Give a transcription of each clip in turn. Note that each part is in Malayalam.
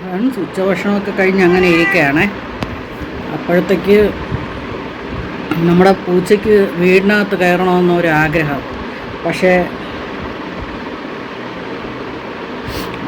ഫ്രണ്ട്സ് ഉച്ചഭക്ഷണമൊക്കെ കഴിഞ്ഞ് അങ്ങനെ ഇരിക്കുകയാണ്. അപ്പോഴത്തേക്ക് നമ്മുടെ പൂച്ചയ്ക്ക് വീടിനകത്ത് കയറണമെന്നൊരു ആഗ്രഹം പക്ഷേ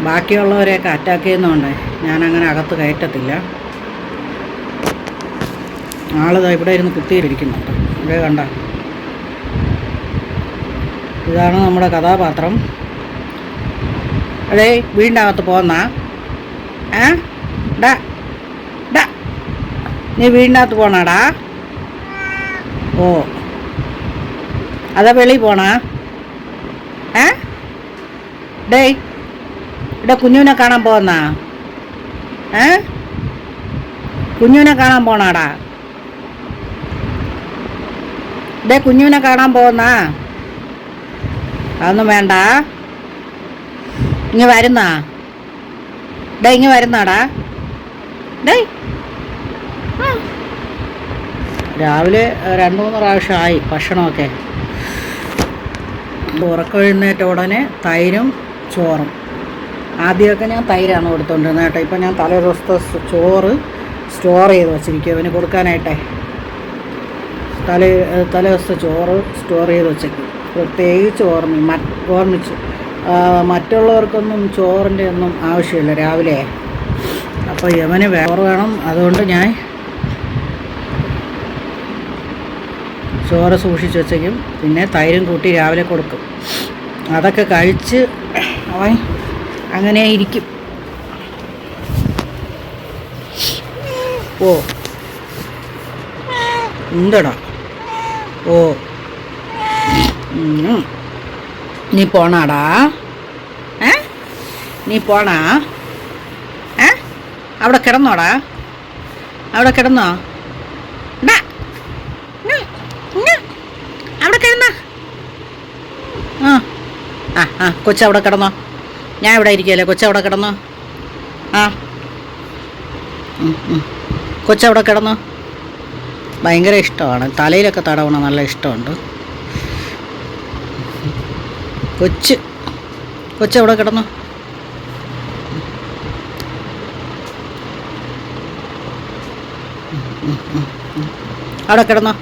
ബാക്കിയുള്ളവരെയൊക്കെ അറ്റാക്ക് ചെയ്യുന്നതുകൊണ്ട് ഞാനങ്ങനെ അകത്ത് കയറ്റത്തില്ല. ആളിതാ ഇവിടെ ഇരുന്ന് കുത്തിയിരിക്കുന്നുണ്ട്. ഇവിടെ കണ്ട. ഇതാണ് നമ്മുടെ കഥാപാത്രം. അതേ വീടിന്റെ അകത്ത് പോന്ന. ഡാ ഡാ. നീ വീടിനകത്ത് പോണാടാ. ഓ. അതാ വെളി പോണാ. ഏ? ഡേയ് ഇവിടെ കുഞ്ഞുവിനെ കാണാൻ പോകുന്ന ഏ? കുഞ്ഞുവിനെ കാണാൻ പോണാടാ. ഡേ കുഞ്ഞുവിനെ കാണാൻ പോകുന്ന അതൊന്നും വേണ്ട. ഇങ്ങ് വരുന്നാ. ഡേ ഇങ്ങ് വരുന്നാടാ. ഡേ രാവിലെ രണ്ട് മൂന്ന് പ്രാവശ്യമായി ഭക്ഷണമൊക്കെ. ഉറക്കമെഴുന്നേറ്റ ഉടനെ തൈരും ചോറും. ആദ്യമൊക്കെ ഞാൻ തൈരാണ് കൊടുത്തുകൊണ്ടിരുന്നത് കേട്ടോ. ഇപ്പം ഞാൻ തലേ ദിവസത്തെ ചോറ് സ്റ്റോർ ചെയ്ത് വച്ചിരിക്കും അവന് കൊടുക്കാനായിട്ടേ. തലേ തലേ ദിവസത്തെ ചോറ് സ്റ്റോർ ചെയ്ത് വെച്ചേക്കും. പ്രത്യേകിച്ച് ഓർമ്മി ഓർമ്മിച്ച്. മറ്റുള്ളവർക്കൊന്നും ചോറിന്റെ ഒന്നും ആവശ്യമില്ല രാവിലെ. അപ്പോൾ യവന് വേറെ വേണം. അതുകൊണ്ട് ഞാൻ ചോറ് സൂക്ഷിച്ച് വെച്ചേക്കും. പിന്നെ തൈരും കൂട്ടി രാവിലെ കൊടുക്കും. അതൊക്കെ കഴിച്ച് അവൻ അങ്ങനെ ഇരിക്കും ഓ എന്തടാ ഓ നീ പോണാടാ. ഏ? നീ പോണാ. ഏ? അവിടെ കിടന്നോടാ. അവിടെ കിടന്നോ. അവിടെ കിടന്നോ. ആ ആ കൊച്ചവിടെ കിടന്നോ. ഞാൻ ഇവിടെ ഇരിക്കുകയല്ലേ? കൊച്ചവിടെ കിടന്നു? ആ. കൊച്ചവിടെ കിടന്നു? ഭയങ്കര ഇഷ്ടമാണ്. തലയിലൊക്കെ തടവണ നല്ല ഇഷ്ടമുണ്ട്. കൊച്ച്. കൊച്ചവിടെ കിടന്നു? അവിടെ കിടന്നോ?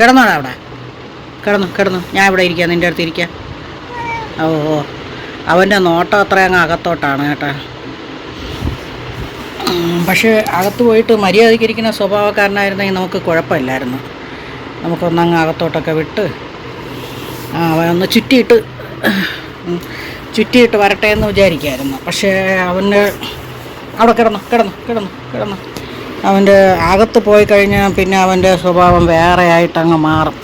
കിടന്നോടാ അവിടെ. കിടന്നു കിടന്നു. ഞാൻ ഇവിടെ ഇരിക്കാം. നിന്റെ അടുത്ത് ഇരിക്കാം. ഓ ഓ. അവന്റെ നോട്ടം അത്ര അങ്ങ് അകത്തോട്ടാണ് കേട്ടോ. പക്ഷേ അകത്ത് പോയിട്ട് മര്യാദയ്ക്ക് ഇരിക്കുന്ന സ്വഭാവക്കാരനായിരുന്നെങ്കിൽ നമുക്ക് കുഴപ്പമില്ലായിരുന്നു. നമുക്കൊന്നങ്ങ് അകത്തോട്ടൊക്കെ വിട്ട് അവനൊന്ന് ചുറ്റിയിട്ട് ചുറ്റിയിട്ട് വരട്ടെ എന്ന് വിചാരിക്കായിരുന്നു പക്ഷേ അവന്റെ അവിടെ കിടന്നു കിടന്നു കിടന്നു കിടന്നു. അവന്റെ അകത്ത് പോയി കഴിഞ്ഞാൽ പിന്നെ അവന്റെ സ്വഭാവം വേറെ ആയിട്ടങ്ങ് മാറും.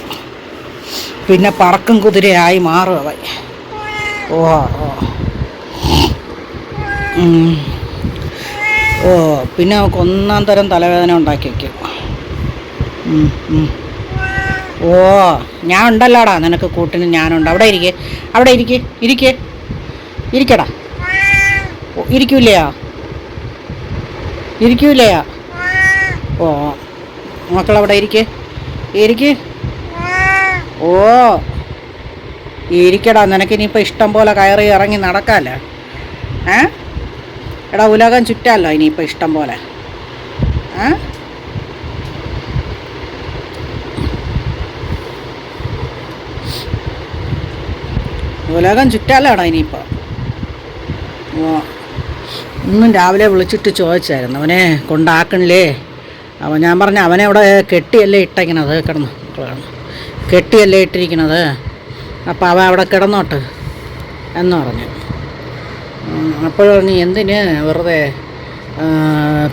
പിന്നെ പറക്കും കുതിരയായി മാറും അവൻ. ഓ ഓ പിന്നെ നമുക്ക് ഒന്നാം തരം തലവേദന ഉണ്ടാക്കി വയ്ക്കും. ഓ ഞാൻ ഉണ്ടല്ലോടാ. നിനക്ക് കൂട്ടിന് ഞാനുണ്ട്. അവിടെ ഇരിക്കേ. അവിടെ ഇരിക്കേ. ഇരിക്കേ. ഇരിക്കടാ. ഇരിക്കൂലയോ ഇരിക്കൂലയോ ഓ മക്കളവിടെ ഇരിക്കേ. ഇരിക്കേ. ഓ ഇരിക്കടാ നിനക്കിനിയിപ്പോൾ ഇഷ്ടം പോലെ കയറി ഇറങ്ങി നടക്കാമല്ലോ ഏ? എടാ ഉലകം ചുറ്റാമല്ലോ ഇനിയിപ്പോൾ ഇഷ്ടം പോലെ. ഏ? ഉലകം ചുറ്റാലോടാ ഇനിയിപ്പോൾ ഓ ഇന്നും രാവിലെ വിളിച്ചിട്ട് ചോദിച്ചായിരുന്നു. അവനെ കൊണ്ടാക്കണില്ലേ? അവൻ ഞാൻ പറഞ്ഞു അവനെ അവിടെ കെട്ടിയല്ലേ ഇട്ടേക്കണത്? കിടന്നു. കെട്ടിയല്ലേ ഇട്ടിരിക്കണത്? അപ്പോൾ അവ അവിടെ കിടന്നോട്ട് എന്ന് പറഞ്ഞു. അപ്പോൾ നീ എന്തിന് വെറുതെ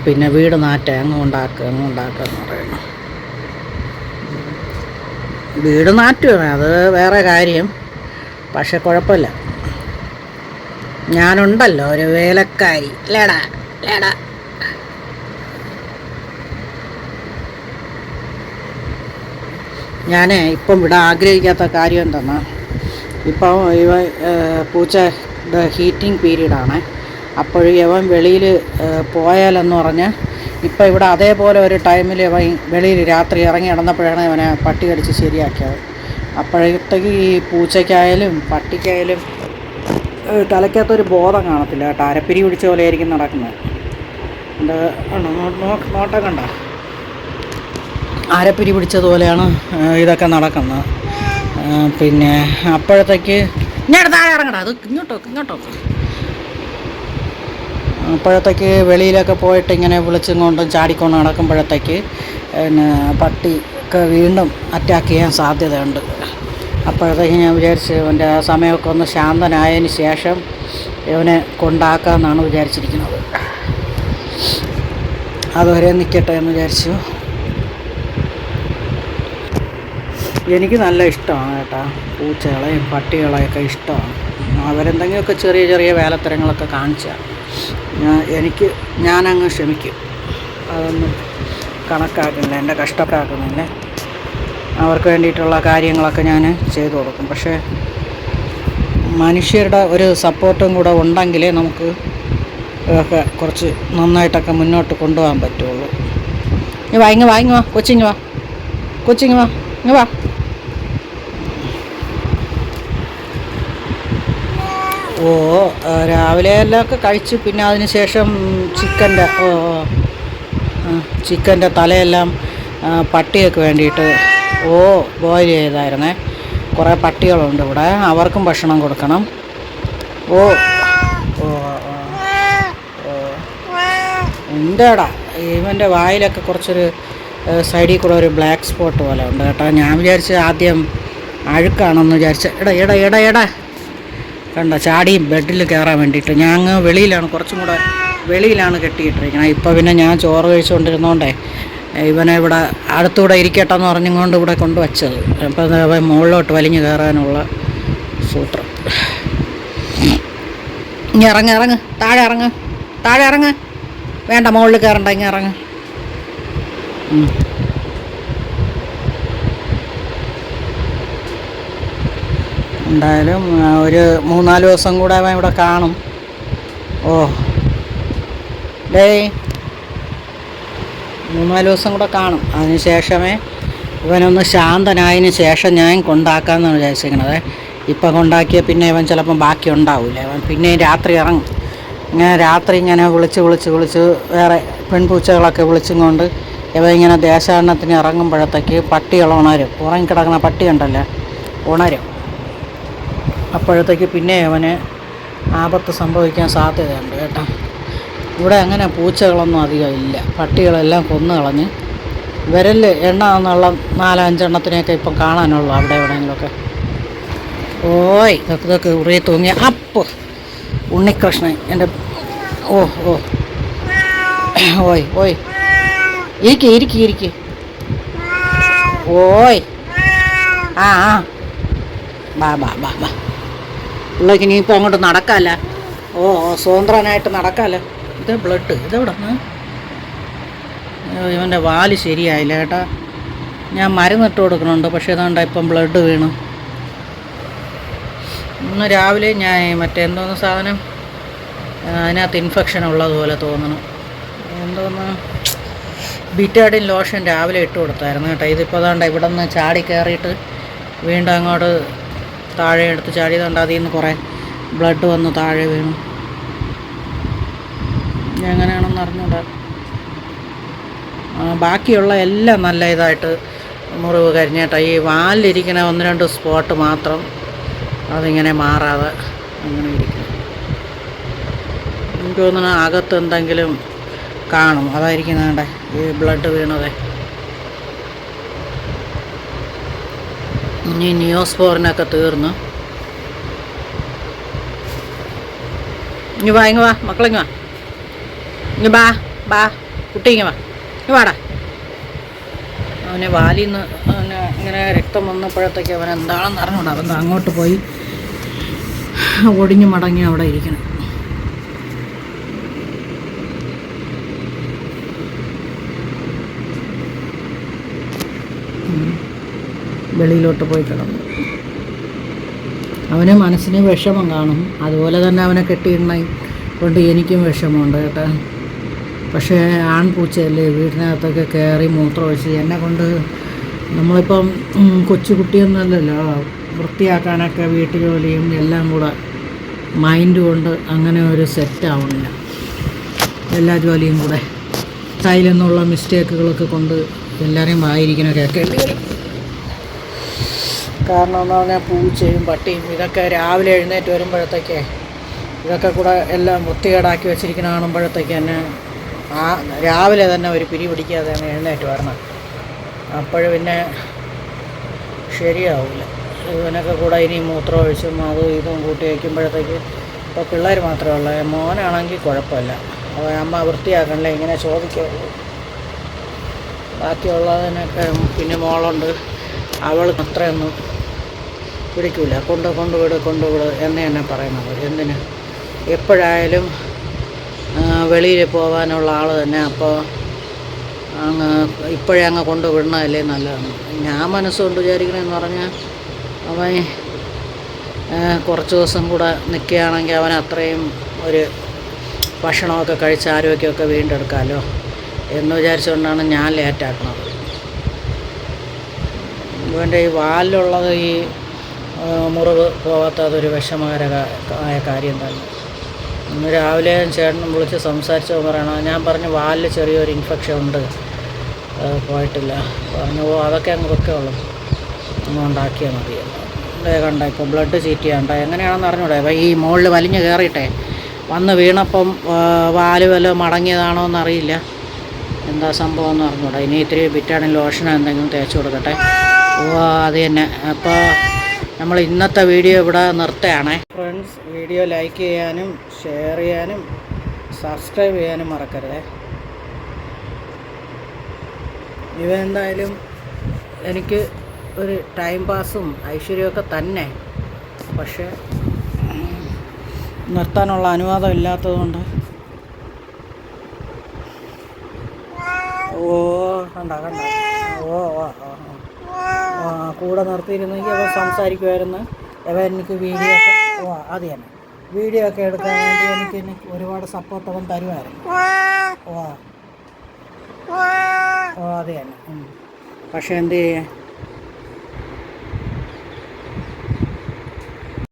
പിന്നെ വീട് നാറ്റ അങ്ങ് ഉണ്ടാക്കുക അങ്ങ് ഉണ്ടാക്കുക എന്ന് പറയുന്നു. വീട് നാറ്റുകയാണ് അത് വേറെ കാര്യം പക്ഷെ കുഴപ്പമില്ല. ഞാനുണ്ടല്ലോ ഒരു വേലക്കാരി. ലേടാ ലേടാ. ഞാൻ ഇപ്പം ഇവിടെ ആഗ്രഹിക്കാത്ത കാര്യം എന്തെന്നാ ഇപ്പം ഇവ പൂച്ച ഹീറ്റിംഗ് പീരീഡാണ്. അപ്പോൾ ഇവൻ വെളിയിൽ പോയാലെന്ന് പറഞ്ഞാൽ ഇപ്പോൾ ഇവിടെ അതേപോലെ ഒരു ടൈമിൽ ഇവൻ വെളിയിൽ രാത്രി ഇറങ്ങി നടന്നപ്പോഴാണ് ഇവനെ പട്ടി കടിച്ച് ശരിയാക്കിയത്. അപ്പോഴത്തേക്ക് ഈ പൂച്ചയ്ക്കായാലും പട്ടിക്കായാലും തലയ്ക്കകത്തൊരു ബോധം കാണത്തില്ല കേട്ടോ. അരപ്പിരി പിടിച്ച പോലെ ആയിരിക്കും നടക്കുന്നത്. നോട്ടം കണ്ട? അരപ്പിരി പിടിച്ചതുപോലെയാണ് ഇതൊക്കെ നടക്കുന്നത്. പിന്നെ അപ്പോഴത്തേക്ക് ഇങ്ങോട്ട് താഴെ ഇറങ്ങടാ. അത് ഇങ്ങോട്ടോ ഇങ്ങോട്ടോ. അപ്പോഴത്തേക്ക് വെളിയിലൊക്കെ പോയിട്ട് ഇങ്ങനെ വിളിച്ചും കൊണ്ടും ചാടിക്കൊണ്ട് നടക്കുമ്പോഴത്തേക്ക് പിന്നെ പട്ടി ഒക്കെ വീണ്ടും അറ്റാക്ക് ചെയ്യാൻ സാധ്യതയുണ്ട്. അപ്പോഴത്തേക്ക് ഞാൻ വിചാരിച്ച് ഇവന്റെ ആ സമയമൊക്കെ ഒന്ന് ശാന്തനായതിന് ശേഷം ഇവനെ കൊണ്ടാക്കാമെന്നാണ് വിചാരിച്ചിരിക്കുന്നത്. അതുവരെ നിൽക്കട്ടെ എന്ന് വിചാരിച്ചു. എനിക്ക് നല്ല ഇഷ്ടമാണ് കേട്ടോ. പൂച്ചകളെയും പട്ടികളെയൊക്കെ ഇഷ്ടമാണ്. അവരെന്തെങ്കിലുമൊക്കെ ചെറിയ ചെറിയ വേലത്തരങ്ങളൊക്കെ കാണിച്ചാൽ എനിക്ക് ഞാനങ്ങ് ക്ഷമിക്കും. അതൊന്നും കണക്കാക്കുന്നില്ല എന്റെ കഷ്ടപ്പാക്കുന്നില്ല അവർക്ക് വേണ്ടിയിട്ടുള്ള കാര്യങ്ങളൊക്കെ ഞാൻ ചെയ്തു കൊടുക്കും. പക്ഷേ മനുഷ്യരുടെ ഒരു സപ്പോർട്ടും കൂടെ ഉണ്ടെങ്കിലേ നമുക്ക് ഇതൊക്കെ കുറച്ച് നന്നായിട്ടൊക്കെ മുന്നോട്ട് കൊണ്ടുപോകാൻ പറ്റുള്ളൂ. വാ ഇങ്ങ് വാ ഇങ്ങ് വാ. കൊച്ചിങ്ങ് വാ. കൊച്ചിങ്ങ് വാ ഇങ്ങ് വാ. ഓ രാവിലെ എല്ലാം ഒക്കെ കഴിച്ച് പിന്നെ അതിന് ശേഷം ചിക്കന്റെ ഓ. ചിക്കന്റെ തലയെല്ലാം പട്ടിയൊക്കെ വേണ്ടിയിട്ട് ഓ ബോയിൽ ചെയ്തായിരുന്നേ കുറേ പട്ടികളുണ്ട് ഇവിടെ അവർക്കും ഭക്ഷണം കൊടുക്കണം ഓ. ഓ ഉണ്ടേടാ ഇവന്റെ വായിലൊക്കെ കുറച്ചൊരു സൈഡിൽ കൂടെ ഒരു ബ്ലാക്ക് സ്പോട്ട് പോലെ ഉണ്ട് കേട്ടോ ഞാൻ വിചാരിച്ച് ആദ്യം അഴുക്കാണെന്ന് വിചാരിച്ച എടാ എടാ എടാ എടാ കണ്ട ചാടിയും ബെഡിൽ കയറാൻ വേണ്ടിയിട്ട്. ഞാൻ അങ്ങ് വെളിയിലാണ് കുറച്ചും കൂടെ വെളിയിലാണ് കെട്ടിയിട്ടിരിക്കുന്നത് ഇപ്പോൾ പിന്നെ ഞാൻ ചോറ് കഴിച്ചുകൊണ്ടിരുന്നോണ്ടേ ഇവനെ ഇവിടെ അടുത്തൂടെ ഇരിക്കട്ടെ എന്ന് പറഞ്ഞുകൊണ്ട് ഇവിടെ കൊണ്ടുവച്ചത്. അവൻ മുകളിലോട്ട് വലിഞ്ഞു കയറാനുള്ള സൂത്രം. ഇനി ഇറങ്ങ് ഇറങ്ങ്. താഴെ ഇറങ്ങ്. താഴെ ഇറങ്ങ്. വേണ്ട മുകളിൽ കയറണ്ട ഇങ്ങനെ ഇറങ്ങ്. എന്തായാലും ഒരു മൂന്നാൽ ദിവസം കൂടെ അവൻ ഇവിടെ കാണും. ഓ. ഡേ മൂന്നാൽ ദിവസം കൂടെ കാണും. അതിന് ശേഷമേ ഇവനൊന്ന് ശാന്തനായതിന് ശേഷം ഞാൻ കൊണ്ടാക്കാമെന്നാണ് വിചാരിച്ചിരിക്കണത്. ഇപ്പം കൊണ്ടാക്കിയ പിന്നെ ഇവൻ ചിലപ്പം ബാക്കി ഉണ്ടാവില്ല ഇവൻ പിന്നെ രാത്രി ഇറങ്ങും. ഇങ്ങനെ രാത്രി ഇങ്ങനെ വിളിച്ച് വിളിച്ച് വിളിച്ച് വേറെ പെൺപൂച്ചകളൊക്കെ വിളിച്ചും കൊണ്ട് ഇവ ഇങ്ങനെ ദേശാടനത്തിന് ഇറങ്ങുമ്പോഴത്തേക്ക് പട്ടികൾ ഉണരും. ഉറങ്ങിക്കിടക്കുന്ന പട്ടി ഉണ്ടല്ലോ ഉണരും. അപ്പോഴത്തേക്ക് പിന്നെ അവന് ആപത്ത് സംഭവിക്കാൻ സാധ്യതയുണ്ട് കേട്ടോ. ഇവിടെ അങ്ങനെ പൂച്ചകളൊന്നും അധികം ഇല്ല. പട്ടികളെല്ലാം കൊന്നു കളഞ്ഞ്. വിരൽ എണ്ണ എന്നുള്ള നാലഞ്ചെണ്ണത്തിനെയൊക്കെ ഇപ്പം കാണാനുള്ളൂ അവിടെ എവിടെയെങ്കിലുമൊക്കെ. ഓയ് ഇതൊക്കെ ഇതൊക്കെ ഉറിയെ തൂങ്ങിയ അപ്പ്! ഉണ്ണികൃഷ്ണൻ എന്റെ ഓ ഓ. ഓയ് ഓയ്. ഇരിക്കേ ഇരിക്കേ ഇരിക്കേ. ഓയ്. ആ ആ. ബാ ബാ ബാ ബാ. പിള്ളേക്ക് ഇനിയിപ്പോൾ അങ്ങോട്ട് നടക്കാല്ല? ഓ സ്വതന്ത്രനായിട്ട് നടക്കാല്ല. ഇത് ബ്ലഡ് ഇതെവിടെ ഇവന്റെ വാൽ ശരിയായില്ല കേട്ടാ. ഞാൻ മരുന്നിട്ട് കൊടുക്കുന്നുണ്ട് പക്ഷേ അതുകൊണ്ട് ഇപ്പം ബ്ലഡ് വീണു. ഇന്ന് രാവിലെ ഞാൻ മറ്റേ എന്തോന്ന് സാധനം? അതിനകത്ത് ഇൻഫെക്ഷൻ ഉള്ളതുപോലെ തോന്നണം. എന്തോന്ന്? ബിറ്റാഡിൻ ലോഷൻ രാവിലെ ഇട്ട് കൊടുത്തായിരുന്നു കേട്ടോ. ഇതിപ്പോൾ അതുകൊണ്ട് ഇവിടെ നിന്ന് ചാടി കയറിയിട്ട് വീണ്ടും അങ്ങോട്ട് താഴെ എടുത്ത് ചാടിയതുകൊണ്ട് അതിൽ നിന്ന് കുറേ ബ്ലഡ് വന്ന് താഴെ വീണു. എങ്ങനെയാണെന്ന് അറിഞ്ഞൂടാ. ബാക്കിയുള്ള എല്ലാം നല്ല ഇതായിട്ട് മുറിവ് കരിഞ്ഞേട്ടാ. ഈ വാലിലിരിക്കുന്ന ഒന്ന് രണ്ട് സ്പോട്ട് മാത്രം അതിങ്ങനെ മാറാതെ അങ്ങനെ ഇരിക്കും എനിക്ക് തോന്നുന്നു അകത്ത് എന്തെങ്കിലും കാണും. അതായിരിക്കും വേണ്ടേ ഈ ബ്ലഡ് വീണതേ. ഇനി നിയോസ്പോറിനൊക്കെ തീർന്നു. ഇനി വാ ഇങ്ങ് വാ മക്കളിങ്ങ് വാ. ഇങ്ങ് ബാ ബാ കുട്ടി ഇങ്ങ് വാ. ഇങ്ങ് വാടാ. അവനെ വാലിൽ നിന്ന് ഇങ്ങനെ രക്തം വന്നപ്പോഴത്തേക്ക് അവൻ എന്താണെന്ന് അറിഞ്ഞൂടാ അവൻ അങ്ങോട്ട് പോയി. ഒടിഞ്ഞു മടങ്ങി അവിടെ ഇരിക്കണം. വെളിയിലോട്ട് പോയി കിടന്നു. അവന് മനസ്സിന് വിഷമം കാണും. അതുപോലെ തന്നെ അവനെ കെട്ടിയിടണ കൊണ്ട് എനിക്കും വിഷമമുണ്ട് കേട്ടോ. പക്ഷേ ആൺപൂച്ചയല്ലേ വീടിനകത്തൊക്കെ കയറി മൂത്രമൊഴിച്ച് എന്നെ കൊണ്ട് നമ്മളിപ്പം കൊച്ചുകുട്ടിയൊന്നുമല്ലല്ലോ വൃത്തിയാക്കാനൊക്കെ വീട്ടുജോലിയും എല്ലാം കൂടെ മൈൻഡ് കൊണ്ട് അങ്ങനെ ഒരു സെറ്റാവുന്നില്ല എല്ലാ ജോലിയും കൂടെ. സ്റ്റൈലെന്നുള്ള മിസ്റ്റേക്കുകളൊക്കെ കൊണ്ട് എല്ലാവരെയും വായിരിക്കണ കേൾക്കേണ്ടി വരും. കാരണം എന്ന് പറഞ്ഞാൽ പൂച്ചയും പട്ടിയും ഇതൊക്കെ രാവിലെ എഴുന്നേറ്റ് വരുമ്പോഴത്തേക്കേ ഇതൊക്കെ കൂടെ എല്ലാം വൃത്തികേടാക്കി വെച്ചിരിക്കുന്ന കാണുമ്പോഴത്തേക്ക് തന്നെ ആ രാവിലെ തന്നെ ഒരു പിരി പിടിക്കാതെ തന്നെ എഴുന്നേറ്റ് വരണം. അപ്പോൾ പിന്നെ ശരിയാവില്ല ഇവനൊക്കെ കൂടെ ഇനി മൂത്രം ഒഴിച്ചും അതും ഇതും കൂട്ടി വയ്ക്കുമ്പോഴത്തേക്ക് ഇപ്പോൾ പിള്ളേർ മാത്രമേ ഉള്ളൂ. മോനാണെങ്കിൽ കുഴപ്പമില്ല. അപ്പോൾ അമ്മ വൃത്തിയാക്കണല്ലേ ഇങ്ങനെ ചോദിക്കുള്ളൂ ബാക്കിയുള്ളതിനൊക്കെ പിന്നെ മോളുണ്ട്. അവൾ അത്രയൊന്നും പിടിക്കില്ല കൊണ്ട് കൊണ്ടുവിട് കൊണ്ടുവിട് എന്ന് തന്നെ പറയുന്നത് എന്തിന്? എപ്പോഴായാലും വെളിയിൽ പോകാനുള്ള ആൾ തന്നെ. അപ്പോൾ അങ്ങ് ഇപ്പോഴേ അങ്ങ് കൊണ്ടുവിടണമല്ലേ നല്ലതാണ് ഞാൻ മനസ്സുകൊണ്ട് വിചാരിക്കണമെന്ന് പറഞ്ഞാൽ അവൻ കുറച്ച് ദിവസം കൂടെ നിൽക്കുകയാണെങ്കിൽ അവൻ അത്രയും ഒരു ഭക്ഷണമൊക്കെ കഴിച്ച് ആരോഗ്യമൊക്കെ വീണ്ടെടുക്കാമല്ലോ എന്ന് വിചാരിച്ചുകൊണ്ടാണ് ഞാൻ ലേറ്റാക്കുന്നത് ഇവന്റെ ഈ വാലിലുള്ളത് ഈ മുറിവ് പോകാത്തതൊരു ആയ കാര്യം തന്നെ. ഇന്ന് രാവിലെ ചേട്ടനും വിളിച്ച് സംസാരിച്ചു പറയണം. ഞാൻ പറഞ്ഞു വാലിൽ ചെറിയൊരു ഇൻഫെക്ഷൻ ഉണ്ട്. പോയിട്ടില്ല. പറഞ്ഞു ഓ അതൊക്കെ അങ്ങ് വെക്കുള്ളൂ ഒന്ന് ഉണ്ടാക്കിയാൽ മതി. ഇതേ കണ്ട ഇപ്പോൾ ബ്ലഡ് ചീറ്റ് ചെയ്യണ്ട എങ്ങനെയാണെന്ന് അറിഞ്ഞൂടെ? അപ്പോൾ ഈ മുകളിൽ വലിഞ്ഞ് കയറിയിട്ടെ വന്ന് വീണപ്പം വാൽ വല്ല മടങ്ങിയതാണോ എന്നറിയില്ല. എന്താ സംഭവം എന്ന് അറിഞ്ഞൂടെ? ഇനി ഇത്തിരി വിറ്റാമിൻ ലോഷനോ എന്തെങ്കിലും തേച്ച് കൊടുക്കട്ടെ. ഓ അത് തന്നെ. അപ്പോൾ നമ്മൾ ഇന്നത്തെ വീഡിയോ ഇവിടെ നിർത്തുകയാണേ. ഫ്രണ്ട്സ് വീഡിയോ ലൈക്ക് ചെയ്യാനും ഷെയർ ചെയ്യാനും സബ്സ്ക്രൈബ് ചെയ്യാനും മറക്കരുതേ. ഇവ എന്തായാലും എനിക്ക് ഒരു ടൈം പാസും ഐശ്വര്യമൊക്കെ തന്നെ. പക്ഷേ നിർത്താനുള്ള അനുവാദം ഇല്ലാത്തതുകൊണ്ട് ഓ കണ്ട കണ്ട? ഓ ഓ ഓ. കൂടെ നിർത്തിയിരുന്നെങ്കിൽ അവൻ സംസാരിക്കുമായിരുന്നു. അവൻ എനിക്ക് വീഡിയോ ഓ അത് തന്നെ. വീഡിയോ ഒക്കെ എടുക്കാൻ വേണ്ടി എനിക്ക് എനിക്ക് ഒരുപാട് സപ്പോർട്ട് അവൻ തരുമായിരുന്നു. ഓ ഓ അത് തന്നെ. പക്ഷേ എന്ത് ചെയ്യാൻ?